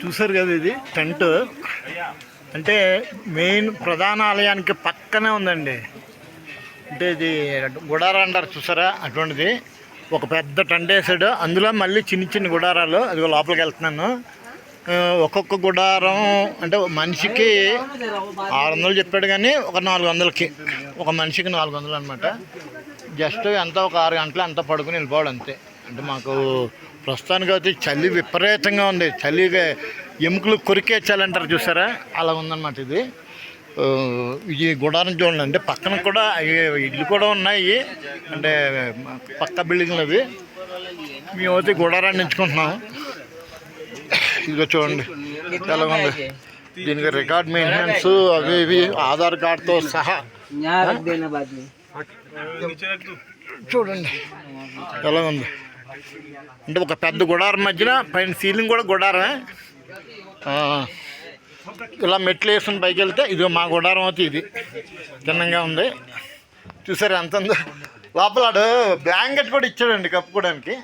చూసారు కదా ఇది? టెంట్. అంటే మెయిన్ ప్రధాన ఆలయానికి పక్కనే ఉందండి. అంటే ఇది గుడారా అంటారు చూసారా? అటువంటిది. ఒక పెద్ద టెంట్ వేసాడు. అందులో మళ్ళీ చిన్న చిన్న గుడారాలు. అది లోపలికి వెళ్తున్నాను. ఒక్కొక్క గుడారం అంటే మనిషికి ఆరు వందలు చెప్పాడు కానీ ఒక నాలుగు వందలకి. ఒక మనిషికి నాలుగు వందలు అనమాట జస్ట్ ఎంత ఒక ఆరు గంటలు అంతా పడుకుని వెళ్ళిపోవడం అంతే. అంటే మాకు ప్రస్తుతానికి అయితే చలి విపరీతంగా ఉంది. చలిగా ఎముకలు కొరికే చలి అంటారు చూసారా? అలా ఉందన్నమాట ఇది. ఈ గుడారం చూడండి. అంటే పక్కన కూడా ఇల్లు కూడా ఉన్నాయి. అంటే పక్క బిల్డింగ్లు అవి. మేము అయితే గుడారాన్ని ఎంచుకుంటున్నాం. ఇదిగో చూడండి. ఎలా ఉంది? దీనికి రికార్డ్ మెయింటెనెన్స్ అవి ఇవి ఆధార్ కార్డుతో సహా. చూడండి. ఎలా ఉంది? అంటే ఒక పెద్ద గుడారం మధ్యన పైన సీలింగ్ కూడా గుడారమే. ఇలా మెట్లు వేసుకుని పైకి వెళ్తే ఇది మా గుడారం అయితే ఇది. చిన్నంగా ఉంది. చూసారు ఎంత ఉందో? లోపల ఆడు బ్లాంకెట్ కూడా ఇచ్చాడండి కప్పుకోవడానికి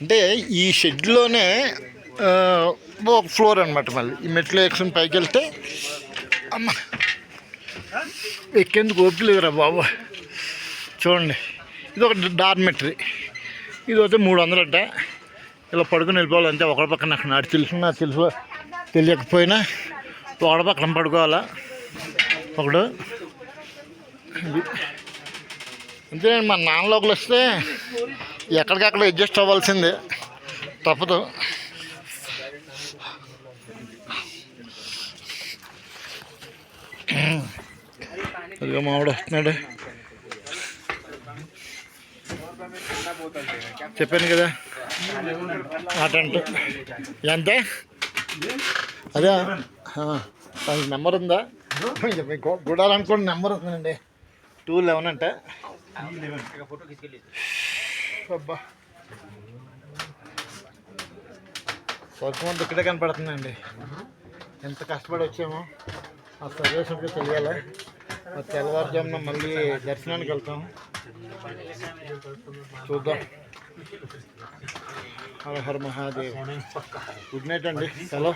అంటే ఈ షెడ్లోనే ఒక ఫ్లోర్ అనమాట మళ్ళీ. ఈ మెట్లు వేసుకుని పైకి వెళ్తే అమ్మ ఎక్కేందుకు ఓపిక లేదురా బాబు. చూడండి ఇది ఒక డార్మెటరీ. ఇది అయితే మూడు వందలట ఇలా పడుకుని వెళ్ళిపోవాలి అంతే ఒకటి పక్కన నాకు నాటి తెలుసు నాకు తెలుసు తెలియకపోయినా ఒకటి పక్కన పడుకోవాలా? ఒకడు. ఇది. అంతే మా నాన్న లోపల వస్తే ఎక్కడికక్కడ అడ్జస్ట్ అవ్వాల్సిందే. తప్పదు. అదిగో మామిడి వస్తున్నాడు. చెప్పాను కదా. ఆ టెంట్ ఎంత? అదే. దానికి నెంబర్ ఉందా? మీకు గుడాలనుకోండి నెంబర్ ఉందండి. టూ లెవెన్ అంటే. అబ్బా. స్వర్గం ఇక్కడే కనపడుతుందండి. ఎంత కష్టపడి వచ్చామో ఆ ప్రదేశంకి తెలియాలి. మరి తెల్లవారుజామున మళ్ళీ దర్శనానికి వెళ్తాం చూద్దాం హర హర మహాదేవ్ గుడ్ నైట్ అండి సెలవు